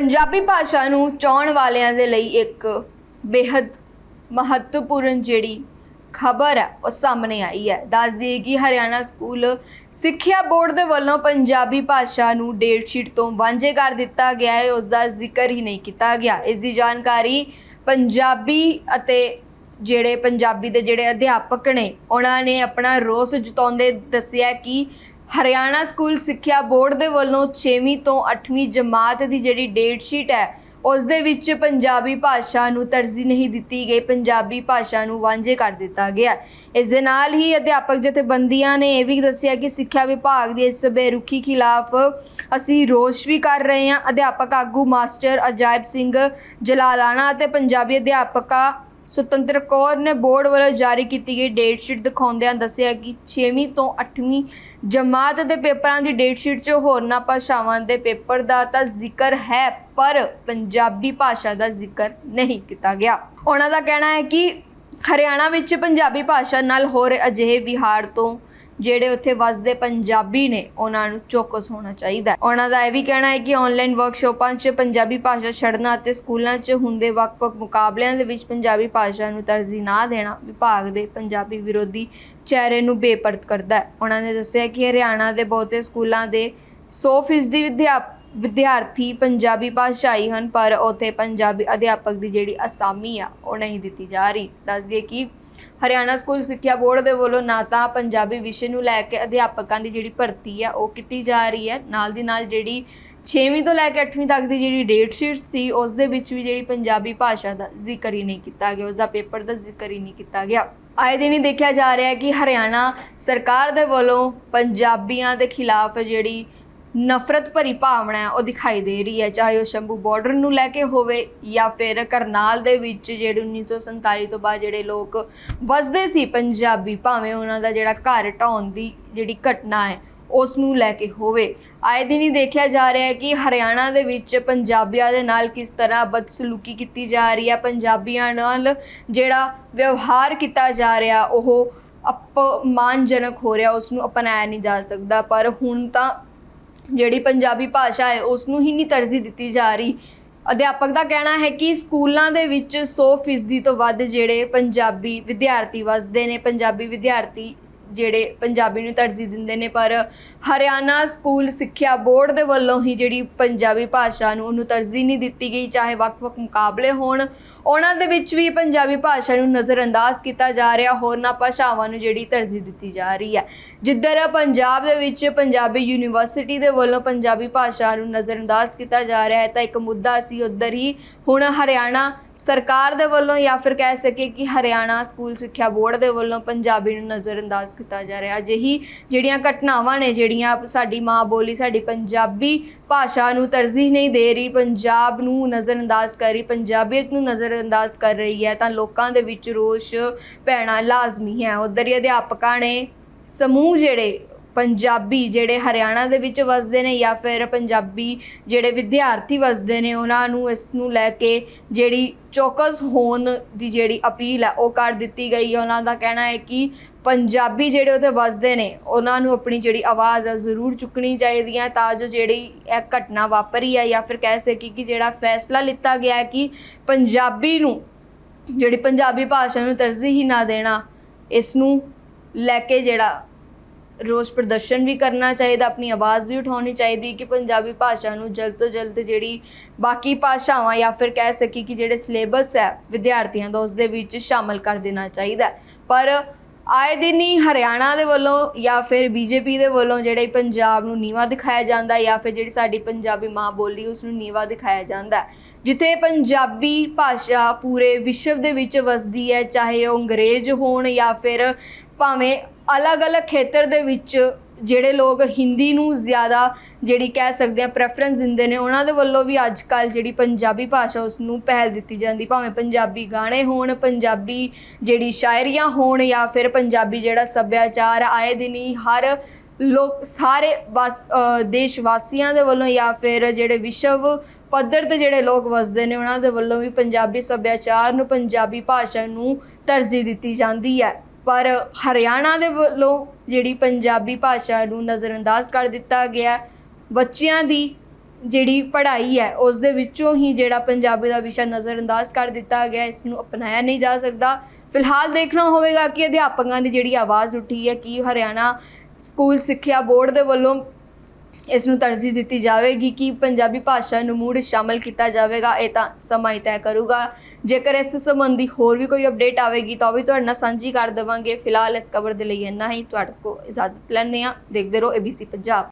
ਪੰਜਾਬੀ ਭਾਸ਼ਾ ਨੂੰ ਚਾਹਣ ਵਾਲਿਆਂ ਦੇ ਲਈ ਇੱਕ ਬੇहद ਮਹੱਤਵਪੂਰਨ ਜਿਹੜੀ ਖਬਰ ਹੈ, ਉਹ ਸਾਹਮਣੇ ਆਈ ਹੈ। ਦੱਸ ਦਈਏ ਕਿ ਹਰਿਆਣਾ ਸਕੂਲ ਸਿੱਖਿਆ ਬੋਰਡ ਦੇ ਵੱਲੋਂ ਪੰਜਾਬੀ ਭਾਸ਼ਾ ਨੂੰ ਡੇਟ ਸ਼ੀਟ ਤੋਂ ਵਾਂਝੇ ਕਰ ਦਿੱਤਾ ਗਿਆ ਹੈ। ਉਸ ਦਾ ਜ਼ਿਕਰ ਹੀ ਨਹੀਂ ਕੀਤਾ ਗਿਆ। ਇਸ ਦੀ ਜਾਣਕਾਰੀ ਪੰਜਾਬੀ ਅਤੇ ਜਿਹੜੇ ਪੰਜਾਬੀ ਦੇ ਜਿਹੜੇ ਅਧਿਆਪਕ ਨੇ, ਉਹਨਾਂ ਨੇ ਆਪਣਾ ਰੋਸ ਜਤਾਉਂਦੇ ਦੱਸਿਆ ਕਿ ਹਰਿਆਣਾ ਸਕੂਲ ਸਿੱਖਿਆ ਬੋਰਡ ਦੇ ਵੱਲੋਂ 6ਵੀਂ ਤੋਂ 8ਵੀਂ ਜਮਾਤ ਦੀ ਜਿਹੜੀ ਡੇਟ ਸ਼ੀਟ ਹੈ, ਉਸ ਦੇ ਵਿੱਚ ਪੰਜਾਬੀ ਭਾਸ਼ਾ ਨੂੰ ਤਰਜੀਹ ਨਹੀਂ ਦਿੱਤੀ ਗਈ, ਪੰਜਾਬੀ ਭਾਸ਼ਾ ਨੂੰ ਵਾਂਝੇ ਕਰ ਦਿੱਤਾ ਗਿਆ ਇਸ ਦੇ ਨਾਲ ਹੀ ਅਧਿਆਪਕ ਜਥੇਬੰਦੀਆਂ ਨੇ ਇਹ ਵੀ ਦੱਸਿਆ ਕਿ ਸਿੱਖਿਆ ਵਿਭਾਗ ਦੀ ਇਸ ਬੇਰੁਖੀ ਖਿਲਾਫ ਅਸੀਂ ਰੋਸ਼ ਵੀ ਕਰ ਰਹੇ ਹਾਂ। ਅਧਿਆਪਕ ਆਗੂ ਮਾਸਟਰ ਅਜਾਇਬ ਸਿੰਘ ਜਲਾਲਾਣਾ ਅਤੇ ਪੰਜਾਬੀ ਅਧਿਆਪਕਾ ਸੁਤੰਤਰ ਕੌਰ ਨੇ ਬੋਰਡ ਵੱਲੋਂ ਜਾਰੀ ਕੀਤੀ ਗਈ ਡੇਟ ਸ਼ੀਟ ਦਿਖਾਉਂਦਿਆਂ ਦੱਸਿਆ ਕਿ 6ਵੀਂ ਤੋਂ 8ਵੀਂ ਜਮਾਤ ਦੇ ਪੇਪਰਾਂ ਦੀ ਡੇਟ ਸ਼ੀਟ 'ਚ ਹੋਰਨਾਂ ਭਾਸ਼ਾਵਾਂ ਦੇ ਪੇਪਰ ਦਾ ਤਾਂ ਜ਼ਿਕਰ ਹੈ, ਪਰ ਪੰਜਾਬੀ ਭਾਸ਼ਾ ਦਾ ਜ਼ਿਕਰ ਨਹੀਂ ਕੀਤਾ ਗਿਆ। ਉਹਨਾਂ ਦਾ ਕਹਿਣਾ ਹੈ ਕਿ ਹਰਿਆਣਾ ਵਿੱਚ ਪੰਜਾਬੀ ਭਾਸ਼ਾ ਨਾਲ ਹੋ ਰਹੇ ਅਜਿਹੇ ਵਿਹਾਰ ਤੋਂ ਜਿਹੜੇ ਉੱਥੇ ਵੱਸਦੇ ਪੰਜਾਬੀ ਨੇ, ਉਹਨਾਂ ਨੂੰ ਚੌਕਸ ਹੋਣਾ ਚਾਹੀਦਾ ਹੈ। ਉਹਨਾਂ ਦਾ ਇਹ ਵੀ ਕਹਿਣਾ ਹੈ ਕਿ ਆਨਲਾਈਨ ਵਰਕਸ਼ਾਪਾਂ 'ਚ ਪੰਜਾਬੀ ਭਾਸ਼ਾ ਛੱਡਣਾ ਅਤੇ ਸਕੂਲਾਂ 'ਚ ਹੁੰਦੇ ਵੱਖ-ਵੱਖ ਮੁਕਾਬਲਿਆਂ ਦੇ ਵਿੱਚ ਪੰਜਾਬੀ ਭਾਸ਼ਾ ਨੂੰ ਤਰਜੀਹ ਨਾ ਦੇਣਾ ਵਿਭਾਗ ਦੇ ਪੰਜਾਬੀ ਵਿਰੋਧੀ ਚਿਹਰੇ ਨੂੰ ਬੇਪਰਤ ਕਰਦਾ ਹੈ। ਉਹਨਾਂ ਨੇ ਦੱਸਿਆ ਕਿ ਹਰਿਆਣਾ ਦੇ ਬਹੁਤੇ ਸਕੂਲਾਂ ਦੇ 100% ਵਿਦਿਆਪ ਵਿਦਿਆਰਥੀ ਪੰਜਾਬੀ ਭਾਸ਼ਾਈ ਹਨ, ਪਰ ਉੱਥੇ ਪੰਜਾਬੀ ਅਧਿਆਪਕ ਦੀ ਜਿਹੜੀ ਅਸਾਮੀ ਆ, ਉਹ ਨਹੀਂ ਦਿੱਤੀ ਜਾ ਰਹੀ। ਦੱਸ ਦਈਏ ਕਿ ਹਰਿਆਣਾ ਸਕੂਲ ਸਿੱਖਿਆ ਬੋਰਡ ਦੇ ਵੱਲੋਂ ਨਾ ਤਾਂ ਪੰਜਾਬੀ ਵਿਸ਼ੇ ਨੂੰ ਲੈ ਕੇ ਅਧਿਆਪਕਾਂ ਦੀ ਜਿਹੜੀ ਭਰਤੀ ਆ, ਉਹ ਕੀਤੀ ਜਾ ਰਹੀ ਹੈ। ਨਾਲ ਦੀ ਨਾਲ ਜਿਹੜੀ 6ਵੀਂ ਤੋਂ ਲੈ ਕੇ 8ਵੀਂ ਤੱਕ ਦੀ ਜਿਹੜੀ ਡੇਟ ਸ਼ੀਟਸ ਸੀ, ਉਸ ਦੇ ਵਿੱਚ ਵੀ ਜਿਹੜੀ ਪੰਜਾਬੀ ਭਾਸ਼ਾ ਦਾ ਜ਼ਿਕਰ ਹੀ ਨਹੀਂ ਕੀਤਾ ਗਿਆ, ਉਸ ਦਾ ਪੇਪਰ ਦਾ ਜ਼ਿਕਰ ਹੀ ਨਹੀਂ ਕੀਤਾ ਗਿਆ। ਆਏ ਦਿਨ ਹੀ ਦੇਖਿਆ ਜਾ ਰਿਹਾ ਹੈ ਕਿ ਹਰਿਆਣਾ ਸਰਕਾਰ ਦੇ ਵੱਲੋਂ ਪੰਜਾਬੀਆਂ ਦੇ ਖਿਲਾਫ ਜਿਹੜੀ ਨਫ਼ਰਤ ਭਰੀ ਭਾਵਨਾ ਹੈ, ਉਹ ਦਿਖਾਈ ਦੇ ਰਹੀ ਹੈ, ਚਾਹੇ ਉਹ ਸ਼ੰਭੂ ਬਾਰਡਰ ਨੂੰ ਲੈ ਕੇ ਹੋਵੇ ਜਾਂ ਫਿਰ ਕਰਨਾਲ ਦੇ ਵਿੱਚ ਜਿਹੜੇ 1947 ਤੋਂ ਬਾਅਦ ਜਿਹੜੇ ਲੋਕ ਵਸਦੇ ਸੀ ਪੰਜਾਬੀ, ਭਾਵੇਂ ਉਹਨਾਂ ਦਾ ਜਿਹੜਾ ਘਰ ਢਾਉਣ ਦੀ ਜਿਹੜੀ ਘਟਨਾ ਹੈ, ਉਸ ਨੂੰ ਲੈ ਕੇ ਹੋਵੇ। ਆਏ ਦਿਨ ਹੀ ਦੇਖਿਆ ਜਾ ਰਿਹਾ ਹੈ ਕਿ ਹਰਿਆਣਾ ਦੇ ਵਿੱਚ ਪੰਜਾਬੀਆਂ ਦੇ ਨਾਲ ਕਿਸ ਤਰ੍ਹਾਂ ਬਦਸਲੂਕੀ ਕੀਤੀ ਜਾ ਰਹੀ ਹੈ। ਪੰਜਾਬੀਆਂ ਨਾਲ ਜਿਹੜਾ ਵਿਵਹਾਰ ਕੀਤਾ ਜਾ ਰਿਹਾ, ਉਹ ਅਪਮਾਨਜਨਕ ਹੋ ਰਿਹਾ, ਉਸ ਨੂੰ ਅਪਣਾਇਆ ਨਹੀਂ ਜਾ ਸਕਦਾ। ਪਰ ਹੁਣ ਤਾਂ ਜਿਹੜੀ ਪੰਜਾਬੀ ਭਾਸ਼ਾ ਹੈ ਉਸ ਨੂੰ ਹੀ ਨਹੀਂ ਤਰਜੀਹ ਦਿੱਤੀ ਜਾ ਰਹੀ। ਅਧਿਆਪਕ ਦਾ ਕਹਿਣਾ ਹੈ ਕਿ ਸਕੂਲਾਂ ਦੇ ਵਿੱਚ 100% ਤੋਂ ਵੱਧ ਜਿਹੜੇ ਪੰਜਾਬੀ ਵਿਦਿਆਰਥੀ ਵਸਦੇ ਨੇ, ਪੰਜਾਬੀ ਵਿਦਿਆਰਥੀ ਜਿਹੜੇ ਪੰਜਾਬੀ ਨੂੰ ਤਰਜੀਹ ਦਿੰਦੇ ਨੇ, ਪਰ ਹਰਿਆਣਾ ਸਕੂਲ ਸਿੱਖਿਆ ਬੋਰਡ ਦੇ ਵੱਲੋਂ ਹੀ ਜਿਹੜੀ ਪੰਜਾਬੀ ਭਾਸ਼ਾ ਨੂੰ ਉਹਨੂੰ ਤਰਜੀਹ ਨਹੀਂ ਦਿੱਤੀ ਗਈ, ਚਾਹੇ ਵੱਖ-ਵੱਖ ਮੁਕਾਬਲੇ ਹੋਣ, ਉਹਨਾਂ ਦੇ ਵਿੱਚ ਵੀ ਪੰਜਾਬੀ ਭਾਸ਼ਾ ਨੂੰ ਨਜ਼ਰਅੰਦਾਜ਼ ਕੀਤਾ ਜਾ ਰਿਹਾ, ਹੋਰਨਾਂ ਭਾਸ਼ਾਵਾਂ ਨੂੰ ਜਿਹੜੀ ਤਰਜੀਹ ਦਿੱਤੀ ਜਾ ਰਹੀ ਹੈ। ਜਿੱਧਰ ਪੰਜਾਬ ਦੇ ਵਿੱਚ ਪੰਜਾਬੀ ਯੂਨੀਵਰਸਿਟੀ ਦੇ ਵੱਲੋਂ ਪੰਜਾਬੀ ਭਾਸ਼ਾ ਨੂੰ ਨਜ਼ਰਅੰਦਾਜ਼ ਕੀਤਾ ਜਾ ਰਿਹਾ ਹੈ, ਤਾਂ ਇੱਕ ਮੁੱਦਾ ਸੀ, ਉੱਧਰ ਹੀ ਹੁਣ ਹਰਿਆਣਾ ਸਰਕਾਰ ਦੇ ਵੱਲੋਂ ਜਾਂ ਫਿਰ ਕਹਿ ਸਕੇ ਕਿ ਹਰਿਆਣਾ ਸਕੂਲ ਸਿੱਖਿਆ ਬੋਰਡ ਦੇ ਵੱਲੋਂ ਪੰਜਾਬੀ ਨੂੰ ਨਜ਼ਰਅੰਦਾਜ਼ ਕੀਤਾ ਜਾ ਰਿਹਾ। ਅਜਿਹੀ ਜਿਹੜੀਆਂ ਘਟਨਾਵਾਂ ਨੇ, ਜਿਹੜੀਆਂ ਸਾਡੀ ਮਾਂ ਬੋਲੀ, ਸਾਡੀ ਪੰਜਾਬੀ ਭਾਸ਼ਾ ਨੂੰ ਤਰਜੀਹ ਨਹੀਂ ਦੇ ਰਹੀ, ਪੰਜਾਬ ਨੂੰ ਨਜ਼ਰਅੰਦਾਜ਼ ਕਰ ਰਹੀ, ਪੰਜਾਬੀਅਤ ਨੂੰ ਨਜ਼ਰਅੰਦਾਜ਼ ਕਰ ਰਹੀ ਹੈ, ਤਾਂ ਲੋਕਾਂ ਦੇ ਵਿੱਚ ਰੋਸ਼ ਪੈਣਾ ਲਾਜ਼ਮੀ ਹੈ। ਉਧਰ ਹੀ ਅਧਿਆਪਕਾਂ ਨੇ ਸਮੂਹ ਜਿਹੜੇ ਪੰਜਾਬੀ ਜਿਹੜੇ ਹਰਿਆਣਾ ਦੇ ਵਿੱਚ ਵਸਦੇ ਨੇ ਜਾਂ ਫਿਰ ਪੰਜਾਬੀ ਜਿਹੜੇ ਵਿਦਿਆਰਥੀ ਵਸਦੇ ਨੇ, ਉਹਨਾਂ ਨੂੰ ਇਸ ਨੂੰ ਲੈ ਕੇ ਜਿਹੜੀ ਚੌਕਸ ਹੋਣ ਦੀ ਜਿਹੜੀ ਅਪੀਲ ਹੈ, ਉਹ ਕਰ ਦਿੱਤੀ ਗਈ ਹੈ। ਉਹਨਾਂ ਦਾ ਕਹਿਣਾ ਹੈ ਕਿ ਪੰਜਾਬੀ ਜਿਹੜੇ ਉੱਥੇ ਵਸਦੇ ਨੇ, ਉਹਨਾਂ ਨੂੰ ਆਪਣੀ ਜਿਹੜੀ ਆਵਾਜ਼ ਹੈ, ਜ਼ਰੂਰ ਚੁੱਕਣੀ ਚਾਹੀਦੀ ਹੈ ਤਾਂ ਜੋ ਜਿਹੜੀ ਇਹ ਘਟਨਾ ਵਾਪਰੀ ਹੈ ਜਾਂ ਫਿਰ ਕਹਿ ਸਕੀ ਕਿ ਜਿਹੜਾ ਫੈਸਲਾ ਲਿੱਤਾ ਗਿਆ ਹੈ ਕਿ ਪੰਜਾਬੀ ਨੂੰ, ਜਿਹੜੀ ਪੰਜਾਬੀ ਭਾਸ਼ਾ ਨੂੰ ਤਰਜੀਹ ਹੀ ਨਾ ਦੇਣਾ, ਇਸ ਨੂੰ ਲੈ ਕੇ ਜਿਹੜਾ ਰੋਸ ਪ੍ਰਦਰਸ਼ਨ ਵੀ ਕਰਨਾ ਚਾਹੀਦਾ, ਆਪਣੀ ਆਵਾਜ਼ ਵੀ ਉਠਾਉਣੀ ਚਾਹੀਦੀ ਕਿ ਪੰਜਾਬੀ ਭਾਸ਼ਾ ਨੂੰ ਜਲਦ ਤੋਂ ਜਲਦ ਜਿਹੜੀ ਬਾਕੀ ਭਾਸ਼ਾਵਾਂ ਜਾਂ ਫਿਰ ਕਹਿ ਸਕੀ ਕਿ ਜਿਹੜੇ ਸਿਲੇਬਸ ਹੈ, ਵਿਦਿਆਰਥੀਆਂ ਦਾ ਉਸ ਦੇ ਵਿੱਚ ਸ਼ਾਮਲ ਕਰ ਦੇਣਾ ਚਾਹੀਦਾ ਪਰ ਆਏ ਦਿਨ ਹੀ ਹਰਿਆਣਾ ਦੇ ਵੱਲੋਂ ਜਾਂ ਫਿਰ ਬੀਜੇਪੀ ਦੇ ਵੱਲੋਂ ਜਿਹੜਾ ਪੰਜਾਬ ਨੂੰ ਨੀਵਾ ਦਿਖਾਇਆ ਜਾਂਦਾ ਜਾਂ ਫਿਰ ਜਿਹੜੀ ਸਾਡੀ ਪੰਜਾਬੀ ਮਾਂ ਬੋਲੀ ਉਸ ਨੂੰ ਨੀਵਾ ਦਿਖਾਇਆ ਜਾਂਦਾ ਜਿੱਥੇ ਪੰਜਾਬੀ ਭਾਸ਼ਾ ਪੂਰੇ ਵਿਸ਼ਵ ਦੇ ਵਿੱਚ ਵਸਦੀ ਹੈ, ਚਾਹੇ ਉਹ ਅੰਗਰੇਜ਼ ਹੋਣ ਜਾਂ ਫਿਰ ਭਾਵੇਂ ਅਲੱਗ-ਅਲੱਗ ਖੇਤਰ ਦੇ ਵਿੱਚ ਜਿਹੜੇ ਲੋਕ ਹਿੰਦੀ ਨੂੰ ਜ਼ਿਆਦਾ ਜਿਹੜੀ ਕਹਿ ਸਕਦੇ ਆ ਪ੍ਰੈਫਰੈਂਸ ਦਿੰਦੇ ਨੇ, ਉਹਨਾਂ ਦੇ ਵੱਲੋਂ ਵੀ ਅੱਜ ਕੱਲ ਜਿਹੜੀ ਪੰਜਾਬੀ ਭਾਸ਼ਾ ਉਸ ਨੂੰ ਪਹਿਲ ਦਿੱਤੀ ਜਾਂਦੀ, ਭਾਵੇਂ ਪੰਜਾਬੀ ਗਾਣੇ ਹੋਣ, ਪੰਜਾਬੀ ਜਿਹੜੀ ਸ਼ਾਇਰੀਆਂ ਹੋਣ ਜਾਂ ਫਿਰ ਪੰਜਾਬੀ ਜਿਹੜਾ ਸੱਭਿਆਚਾਰ ਆਏ ਦਿਨ ਹੀ ਹਰ ਲੋਕ ਸਾਰੇ ਵਸ ਦੇਸ਼ ਵਾਸੀਆਂ ਦੇ ਵੱਲੋਂ ਜਾਂ ਫਿਰ ਜਿਹੜੇ ਵਿਸ਼ਵ ਪੱਧਰ ਤੇ ਜਿਹੜੇ ਲੋਕ ਵਸਦੇ ਨੇ, ਉਹਨਾਂ ਦੇ ਵੱਲੋਂ ਵੀ ਪੰਜਾਬੀ ਸੱਭਿਆਚਾਰ ਨੂੰ, ਪੰਜਾਬੀ ਭਾਸ਼ਾ ਨੂੰ ਤਰਜੀਹ ਦਿੱਤੀ ਜਾਂਦੀ ਹੈ। ਪਰ ਹਰਿਆਣਾ ਦੇ ਵੱਲੋਂ ਜਿਹੜੀ ਪੰਜਾਬੀ ਭਾਸ਼ਾ ਨੂੰ ਨਜ਼ਰਅੰਦਾਜ਼ ਕਰ ਦਿੱਤਾ ਗਿਆ ਬੱਚਿਆਂ ਦੀ ਜਿਹੜੀ ਪੜ੍ਹਾਈ ਹੈ, ਉਸ ਦੇ ਵਿੱਚੋਂ ਹੀ ਜਿਹੜਾ ਪੰਜਾਬੀ ਦਾ ਵਿਸ਼ਾ ਨਜ਼ਰਅੰਦਾਜ਼ ਕਰ ਦਿੱਤਾ ਗਿਆ, ਇਸ ਨੂੰ ਅਪਣਾਇਆ ਨਹੀਂ ਜਾ ਸਕਦਾ। ਫਿਲਹਾਲ ਦੇਖਣਾ ਹੋਵੇਗਾ ਕਿ ਅਧਿਆਪਕਾਂ ਦੀ ਜਿਹੜੀ ਆਵਾਜ਼ ਉੱਠੀ ਹੈ, ਕਿ ਹਰਿਆਣਾ ਸਕੂਲ ਸਿੱਖਿਆ ਬੋਰਡ ਦੇ ਵੱਲੋਂ ਇਸ ਨੂੰ ਤਰਜੀਹ ਦਿੱਤੀ ਜਾਵੇਗੀ, ਕਿ ਪੰਜਾਬੀ ਭਾਸ਼ਾ ਨੂੰ ਮੂੜ ਸ਼ਾਮਲ ਕੀਤਾ ਜਾਵੇਗਾ, ਇਹ ਤਾਂ ਸਮਾਂ ਹੀ ਤੈਅ ਕਰੂਗਾ। ਜੇਕਰ ਇਸ ਸੰਬੰਧੀ ਹੋਰ ਵੀ ਕੋਈ ਅਪਡੇਟ ਆਵੇਗੀ ਤਾਂ ਉਹ ਵੀ ਤੁਹਾਡੇ ਨਾਲ ਸਾਂਝੀ ਕਰ ਦੇਵਾਂਗੇ। ਫਿਲਹਾਲ ਇਸ ਖਬਰ ਦੇ ਲਈ ਇੰਨਾ ਹੀ। ਤੁਹਾਡੇ ਕੋਲ ਇਜਾਜ਼ਤ ਲੈਂਦੇ ਹਾਂ। ਦੇਖਦੇ ਰਹੋ ABC ਪੰਜਾਬ।